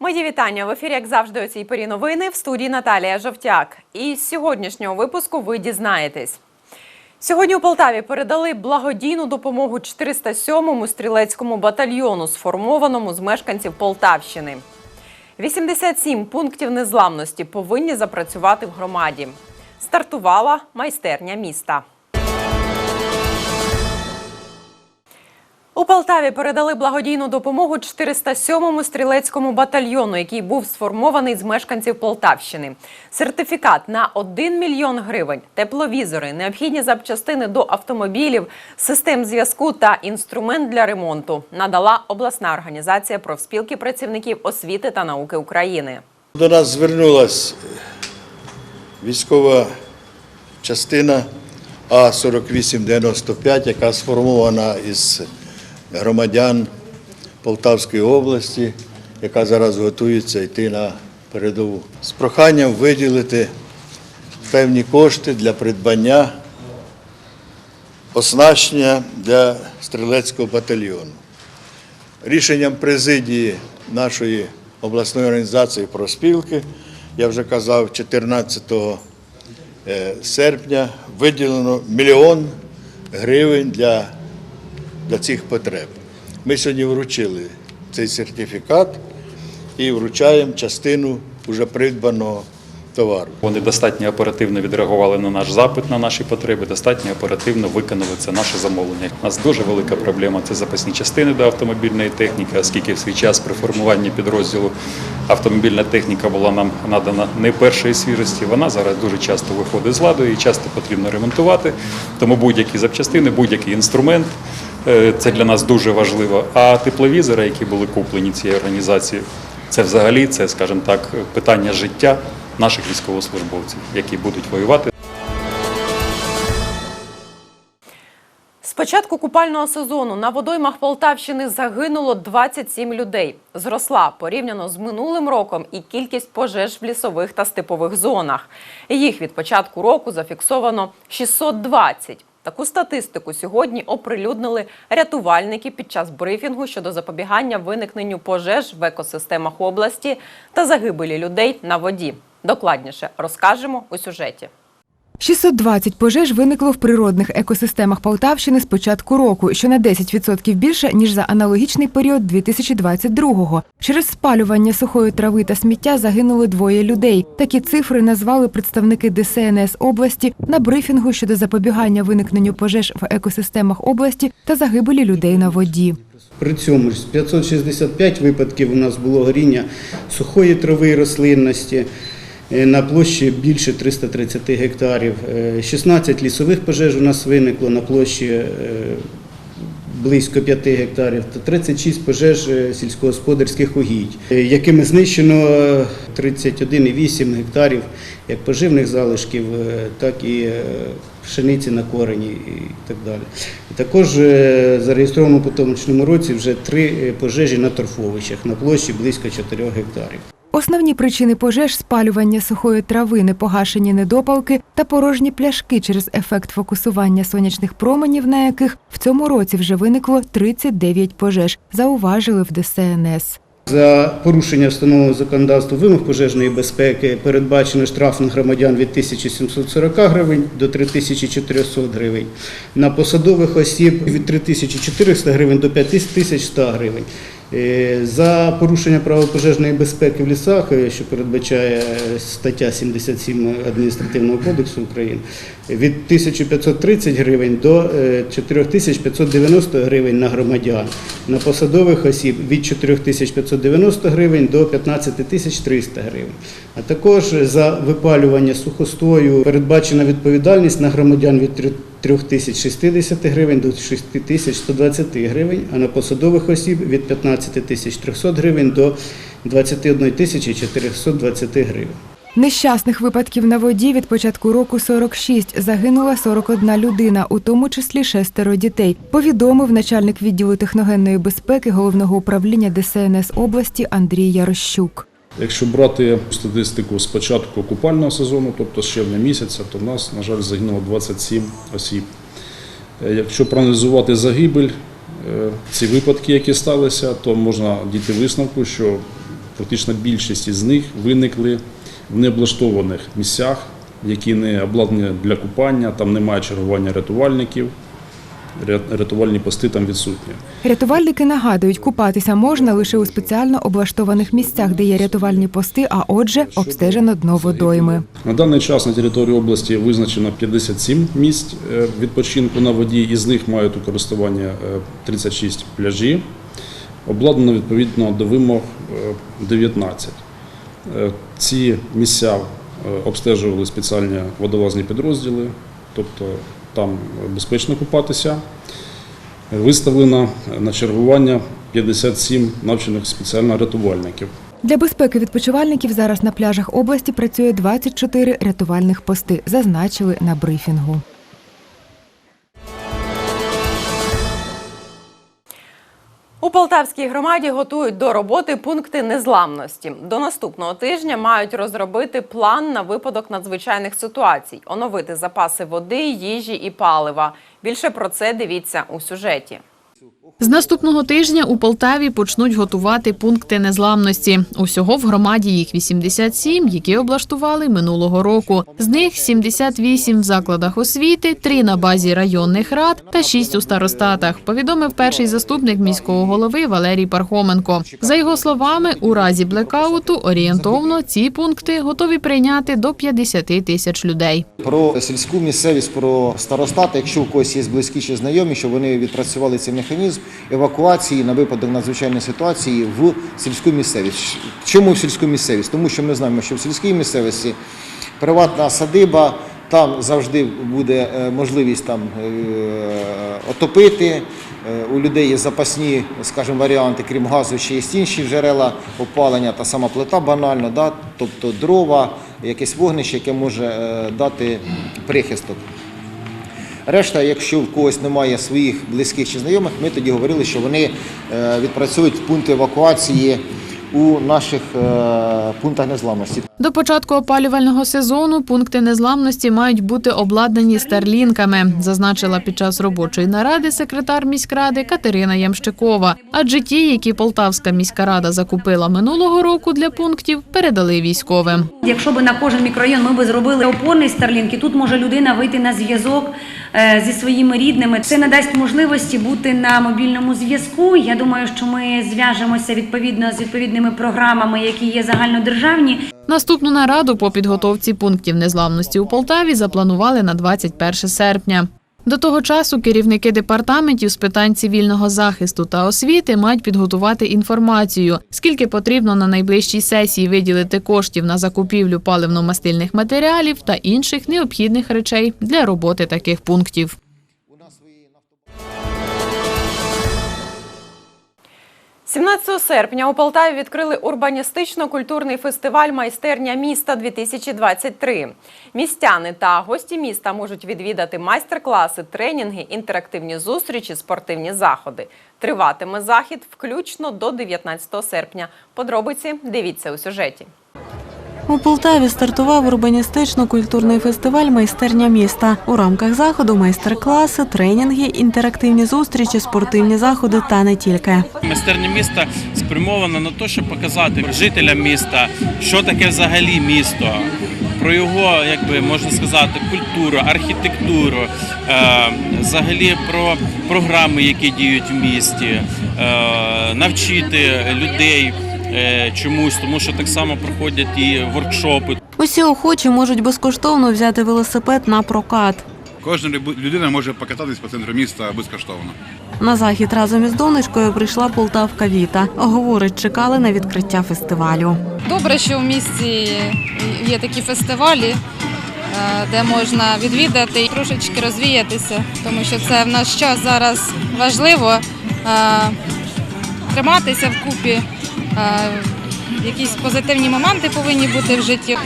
Мої вітання в ефірі, як завжди, у цій порі новини в студії Наталія Жовтяк. І з сьогоднішнього випуску ви дізнаєтесь. Сьогодні у Полтаві передали благодійну допомогу 407-му стрілецькому батальйону, сформованому з мешканців Полтавщини. 87 пунктів незламності повинні запрацювати в громаді. Стартувала майстерня міста. Полтаві передали благодійну допомогу 407-му стрілецькому батальйону, який був сформований з мешканців Полтавщини. Сертифікат на 1 мільйон гривень, тепловізори, необхідні запчастини до автомобілів, систем зв'язку та інструмент для ремонту надала обласна організація профспілки працівників освіти та науки України. До нас звернулась військова частина А4895, яка сформована із громадян Полтавської області, яка зараз готується йти на передову. З проханням виділити певні кошти для придбання оснащення для стрілецького батальйону. Рішенням президії нашої обласної організації проспілки, я вже казав, 14 е, серпня виділено мільйон гривень для, для цих потреб. Ми сьогодні вручили цей сертифікат і вручаємо частину вже придбаного товару. Вони достатньо оперативно відреагували на наш запит, на наші потреби, достатньо оперативно виконали це наше замовлення. У нас дуже велика проблема це запасні частини до автомобільної техніки, оскільки в свій час при формуванні підрозділу автомобільна техніка була нам надана не першої свіжості. Вона зараз дуже часто виходить з ладу і часто потрібно ремонтувати. Тому будь-які запчастини, будь-який інструмент. Е, Це для нас дуже важливо. А тепловізори, які були куплені цією організацією, це взагалі це, скажімо так, питання життя наших військовослужбовців, які будуть воювати. З початку купального сезону на водоймах Полтавщини загинуло 27 людей. Зросла порівняно з минулим роком і кількість пожеж в лісових та степових зонах. Їх від початку року зафіксовано 620. Таку статистику сьогодні оприлюднили рятувальники під час брифінгу щодо запобігання виникненню пожеж в екосистемах області та загибелі людей на воді. Докладніше розкажемо у сюжеті. 620 пожеж виникло в природних екосистемах Полтавщини з початку року, що на 10% більше, ніж за аналогічний період 2022-го. Через спалювання сухої трави та сміття загинули двоє людей. Такі цифри назвали представники ДСНС області на брифінгу щодо запобігання виникненню пожеж в екосистемах області та загибелі людей на воді. При цьому ж 565 випадків у нас було горіння сухої трави і рослинності на площі більше 330 гектарів. Е, 16 лісових пожеж у нас виникло на площі е, близько 5 гектарів та 36 пожеж е, сільськогосподарських угідь, е, якими знищено е, 31,8 гектарів як поживних залишків, е, так і е, пшениці на корені і так далі. Також е, зареєстровано у поточному році вже три е, пожежі на торфовищах на площі близько 4 гектарів. Основні причини пожеж спалювання сухої трави, непогашені недопалки та порожні пляшки через ефект фокусування сонячних променів, на яких в цьому році вже виникло 39 пожеж, зауважили в ДСНС. За порушення встановленого законодавства вимог пожежної безпеки передбачено штраф на громадян від 1740 гривень до 3400 гривень, на посадових осіб від 3400 гривень до 5100 гривень. Е, За порушення правил пожежної безпеки в лісах, е, що передбачає е, стаття 77 Адміністративного кодексу України, від 1530 гривень до е, 4590 гривень на громадян, на посадових осіб від 4590 гривень до 15300 гривень. А також за випалювання сухостою передбачена відповідальність на громадян від 3060 гривень до 6120 гривень, а на посадових осіб від 15300 гривень до 21420 гривень. Нещасних випадків на воді від початку року 46. Загинула 41 людина, у тому числі шестеро дітей. Повідомив начальник відділу техногенної безпеки головного управління ДСНС області Андрій Ярощук. Якщо брати статистику з початку купального сезону, тобто з червня місяця, то в нас, на жаль, загинуло 27 осіб. Е, Якщо проаналізувати загибель, е, ці випадки, які сталися, то можна дійти висновку, що Практично більшість із них виникли в необлаштованих місцях, які не обладнані для купання, там немає чергування рятувальників, ря- рятувальні пости там відсутні. Рятувальники нагадують, купатися можна лише у спеціально облаштованих місцях, де є рятувальні пости, а отже, обстежено дно водойми. На даний час на території області визначено 57 місць е, відпочинку на воді, із них мають у користування е, 36 пляжі. Обладнано відповідно до вимог е, 19. Е, Ці місця е, обстежували спеціальні водолазні підрозділи, тобто там безпечно купатися. Виставлено на чергування 57 навчених спеціально рятувальників. Для безпеки відпочивальників зараз на пляжах області працює 24 рятувальних пости, зазначили на брифінгу. Полтавській громаді готують до роботи пункти незламності. До наступного тижня мають розробити план на випадок надзвичайних ситуацій, оновити запаси води, їжі і палива. Більше про це дивіться у сюжеті. З наступного тижня у Полтаві почнуть готувати пункти незламності. Усього в громаді їх 87, які облаштували минулого року. З них 78 в закладах освіти, 3 на базі районних рад та 6 у старостатах. Повідомив перший заступник міського голови Валерій Пархоменко. За його словами, у разі блекауту орієнтовно ці пункти готові прийняти до 50 тисяч людей. Про сільську місцевість, про старостати, якщо у когось є близькі чи знайомі, щоб вони відпрацювали цей механізм евакуації на випадок надзвичайної ситуації в сільську місцевість. Чому в сільську місцевість? Тому що ми знаємо, що в сільській місцевості приватна садиба, там завжди буде е, можливість там е, отопити. Е, У людей є запасні, скажімо, варіанти, крім газу, ще є інші джерела опалення, та сама плита банально, да? тобто дрова, якесь вогнище, яке може дати прихисток. Решта, якщо в когось немає своїх близьких чи знайомих, ми тоді говорили, що вони е, відпрацюють пункти евакуації у наших е, пунктах незламності. До початку опалювального сезону пункти незламності мають бути обладнані старлінками, зазначила під час робочої наради секретар міськради Катерина Ямщикова. Адже ті, які Полтавська міська рада закупила минулого року для пунктів, передали військовим. Якщо б на кожен мікрорайон ми б зробили опорний і тут може людина вийти на зв'язок зі своїми рідними. Це надасть можливості бути на мобільному зв'язку. Я думаю, що ми зв'яжемося відповідно з відповідними програмами, які є загальнодержавні. Наступну нараду по підготовці пунктів незламності у Полтаві запланували на 21 серпня. До того часу керівники департаментів з питань цивільного захисту та освіти мають підготувати інформацію, скільки потрібно на найближчій сесії виділити коштів на закупівлю паливно-мастильних матеріалів та інших необхідних речей для роботи таких пунктів. 17 серпня у Полтаві відкрили урбаністично-культурний фестиваль Майстерня міста 2023 Містяни та гості міста можуть відвідати майстер-класи, тренінги, інтерактивні зустрічі, спортивні заходи. Триватиме захід включно до 19 серпня. Подробиці дивіться у сюжеті. У Полтаві стартував урбаністично-культурний фестиваль Майстерня міста. У рамках заходу майстер-класи, тренінги, інтерактивні зустрічі, спортивні заходи та не тільки. Майстерня міста спрямована на те, щоб показати жителям міста, що таке взагалі місто, про його, як би можна сказати, культуру, архітектуру, е, взагалі про програми, які діють в місті, е, навчити людей чомусь, тому що так само проходять і воркшопи. Усі охочі можуть безкоштовно взяти велосипед на прокат. Кожна людина може покататись по центру міста безкоштовно. На захід разом із донечкою прийшла Полтавка Віта. Говорить, чекали на відкриття фестивалю. Добре, що в місті є такі фестивалі, е, де можна відвідати і трошечки розвіятися, тому що це в наш час зараз важливо е, триматися вкупі. е, Якісь позитивні моменти повинні бути в житті.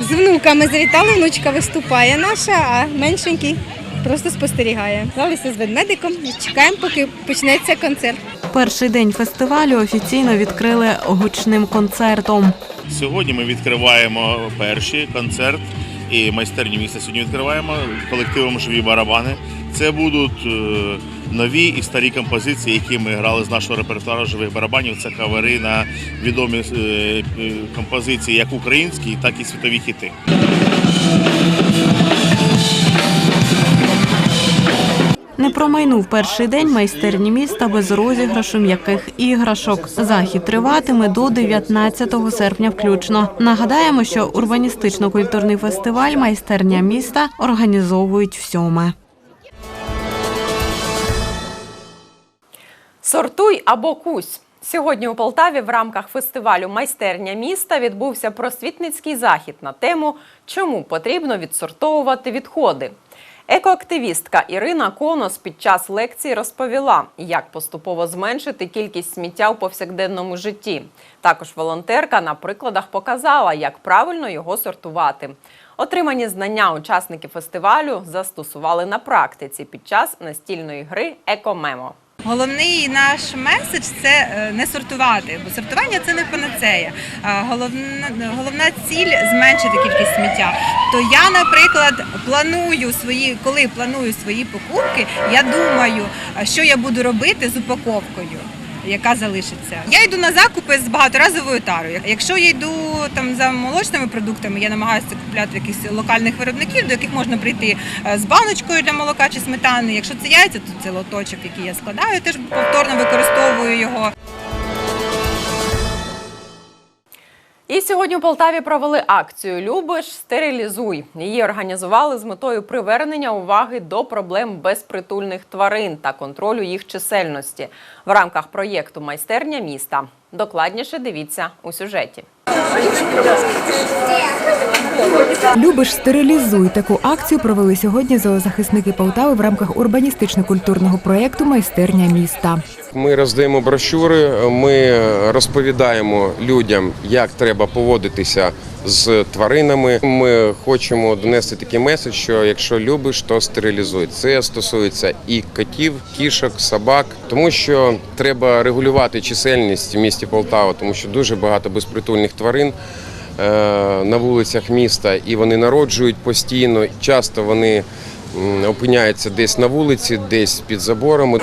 З внуками завітали, внучка виступає наша, а меншенький просто спостерігає. Залися з ведмедиком і чекаємо, поки почнеться концерт. Перший день фестивалю офіційно відкрили гучним концертом. Сьогодні ми відкриваємо перший концерт і майстерню міста сьогодні відкриваємо колективом живі барабани. Це будуть е, нові і старі композиції, які ми грали з нашого репертуару живих барабанів. Це кавери на відомі е, е, композиції, як українські, так і світові хіти. Не промайнув перший день майстерні міста без розіграшу м'яких іграшок. Захід триватиме до 19 серпня включно. Нагадаємо, що урбаністично-культурний фестиваль майстерня міста організовують всьоме. Сортуй або кусь. Сьогодні у Полтаві в рамках фестивалю Майстерня міста відбувся просвітницький захід на тему Чому потрібно відсортовувати відходи. Екоактивістка Ірина Конос під час лекції розповіла, як поступово зменшити кількість сміття у повсякденному житті. Також волонтерка на прикладах показала, як правильно його сортувати. Отримані знання учасники фестивалю застосували на практиці під час настільної гри Екомемо. Головний наш меседж це е, не сортувати, бо сортування це не панацея. Головна, головна ціль зменшити кількість сміття. То я, наприклад, планую свої, коли планую свої покупки, я думаю, що я буду робити з упаковкою. Яка залишиться. Я йду на закупи з багаторазовою тарою. Якщо я йду там за молочними продуктами, я намагаюся купляти якихось локальних виробників, до яких можна прийти е, з баночкою для молока чи сметани. Якщо це яйця, то це лоточок, який я складаю, теж повторно використовую його. І сьогодні у Полтаві провели акцію Любиш стерилізуй. Її організували з метою привернення уваги до проблем безпритульних тварин та контролю їх чисельності в рамках проєкту Майстерня міста. Докладніше дивіться у сюжеті. Любиш стерилізуй. Таку акцію провели сьогодні зоозахисники Полтави в рамках урбаністично-культурного проєкту Майстерня міста. Ми роздаємо брошури, ми розповідаємо людям, як треба поводитися з тваринами. Ми хочемо донести такий меседж, що якщо любиш, то стерилізуй. Це стосується і котів, кішок, собак, тому що треба регулювати чисельність в місті Полтава, тому що дуже багато безпритульних тварин. е, На вулицях міста і вони народжують постійно. Часто вони опиняються десь на вулиці, десь під заборами.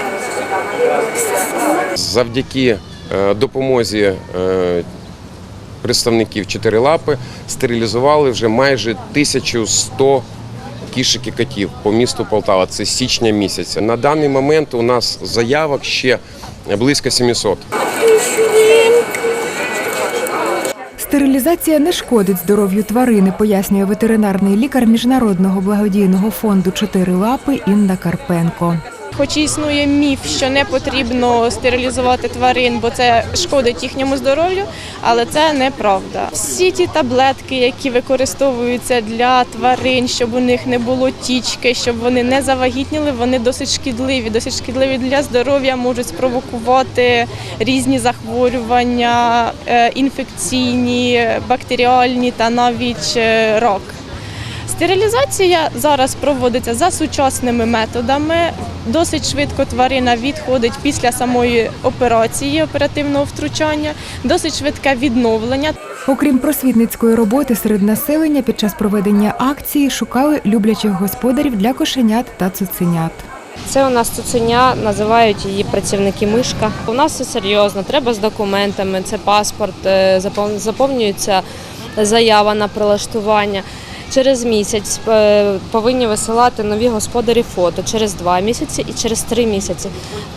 Завдяки е, допомозі е, представників чотирилапи стерилізували вже майже 1100 кішок і котів по місту Полтава. Це січня місяця. На даний момент у нас заявок ще близько 700. Стерилізація не шкодить здоров'ю тварини, пояснює ветеринарний лікар міжнародного благодійного фонду Чотири лапи Інна Карпенко. Хоч існує міф, що не потрібно стерилізувати тварин, бо це шкодить їхньому здоров'ю, але це неправда. Всі ті таблетки, які використовуються для тварин, щоб у них не було тічки, щоб вони не завагітніли, вони досить шкідливі. Досить шкідливі для здоров'я, можуть спровокувати різні захворювання, е, інфекційні, бактеріальні та навіть е, рак. Стерилізація зараз проводиться за сучасними методами. Досить швидко тварина відходить після самої операції, оперативного втручання, досить швидке відновлення. Окрім просвітницької роботи серед населення, під час проведення акції шукали люблячих господарів для кошенят та цуценят. Це у нас цуценя, називають її працівники мишка. У нас все серйозно, треба з документами, це паспорт, е, запов- заповнюється заява на прилаштування. Через місяць е, повинні висилати нові господарі фото через два місяці і через три місяці.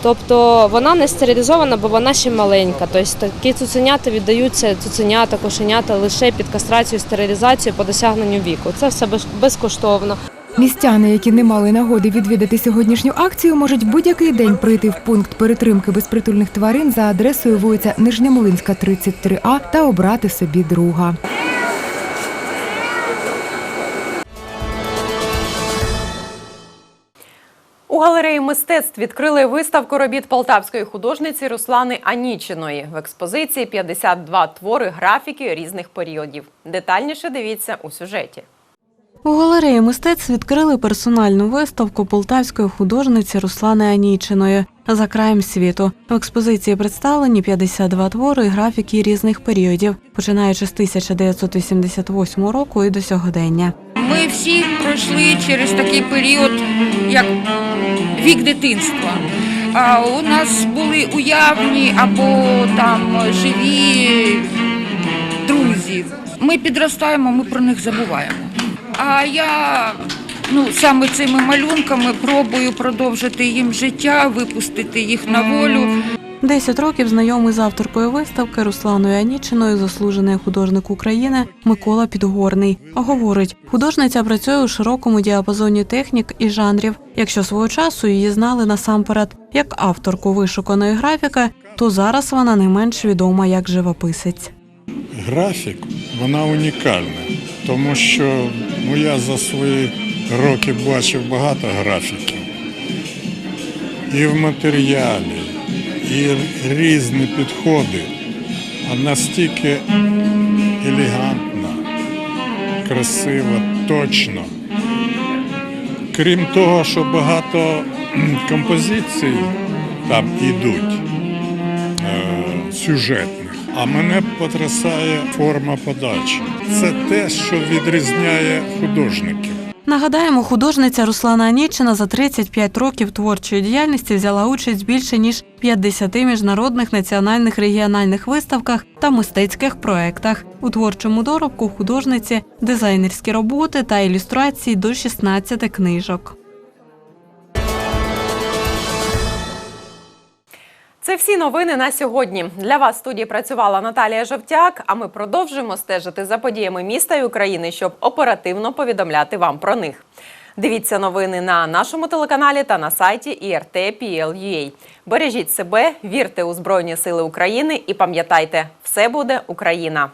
Тобто вона не стерилізована, бо вона ще маленька. Тобто такі цуценята віддаються цуценята, кошенята лише під кастрацію, стерилізацію по досягненню віку. Це все без- безкоштовно. Містяни, які не мали нагоди відвідати сьогоднішню акцію, можуть будь-який день прийти в пункт перетримки безпритульних тварин за адресою вулиця Нижнямолинська, 33А та обрати собі друга. У галереї мистецтв відкрили виставку робіт полтавської художниці Руслани Анічиної. В експозиції 52 твори графіки різних періодів. Детальніше дивіться у сюжеті. У галереї мистецтв відкрили персональну виставку полтавської художниці Руслани Анічиної за краєм світу. В експозиції представлені 52 твори і графіки різних періодів, починаючи з 1988 року і до сьогодення. Ми ми всі пройшли через такий період, як вік дитинства. А у нас були уявні або там живі друзі. Ми підростаємо, ми про них забуваємо. А я ну, саме цими малюнками пробую продовжити їм життя, випустити їх на волю. Десять років знайомий з авторкою виставки Русланою Анічиною, заслужений художник України Микола Підгорний. Говорить, художниця працює у широкому діапазоні технік і жанрів. Якщо свого часу її знали насамперед як авторку вишуканої графіки, то зараз вона не менш відома як живописець. Графік вона унікальна, тому що ну, я за свої роки бачив багато графіків. І в матеріалі, і різні підходи, а настільки елегантно, красиво, точно. Крім того, що багато композицій там ідуть е, сюжетних. А мене потрясає форма подачі. Це те, що відрізняє художників. Нагадаємо, художниця Руслана Анічина за 35 років творчої діяльності взяла участь більше ніж 50 міжнародних національних регіональних виставках та мистецьких проєктах. У творчому доробку художниці дизайнерські роботи та ілюстрації до 16 книжок. Це всі новини на сьогодні. Для вас в студії працювала Наталія Жовтяк. А ми продовжуємо стежити за подіями міста і України, щоб оперативно повідомляти вам про них. Дивіться новини на нашому телеканалі та на сайті IRT.PL.UA. Бережіть себе, вірте у Збройні Сили України і пам'ятайте, все буде Україна.